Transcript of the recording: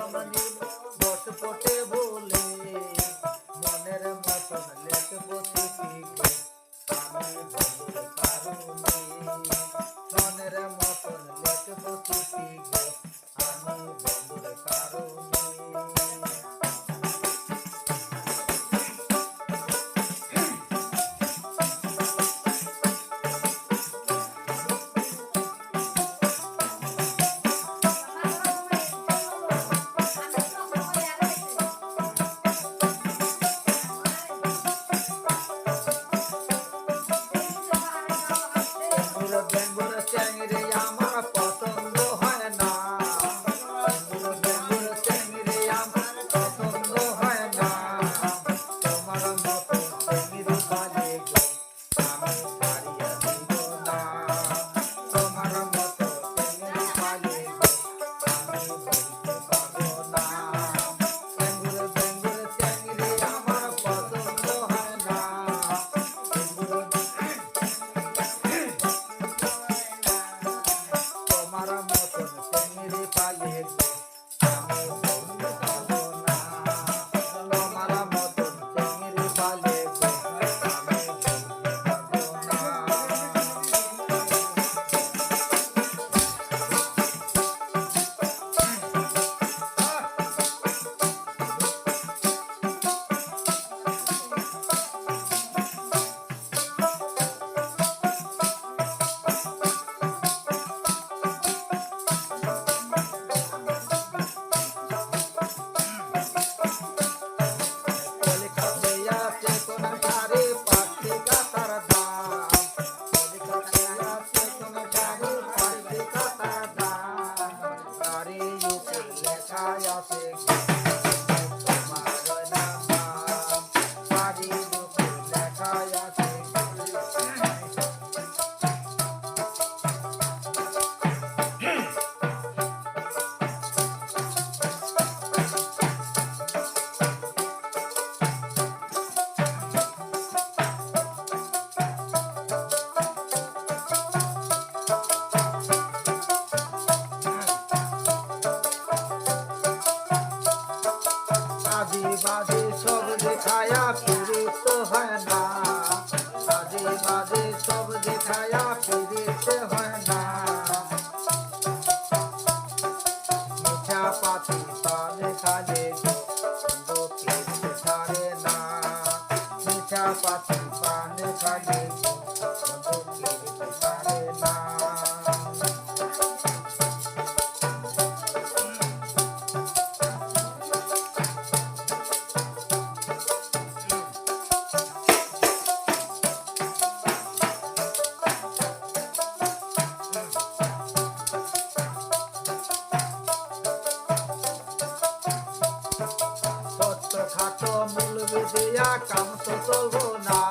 woman বাজে সব দেখায়া হয় না। সব হয় না। মিঠা পাতি চলবো না।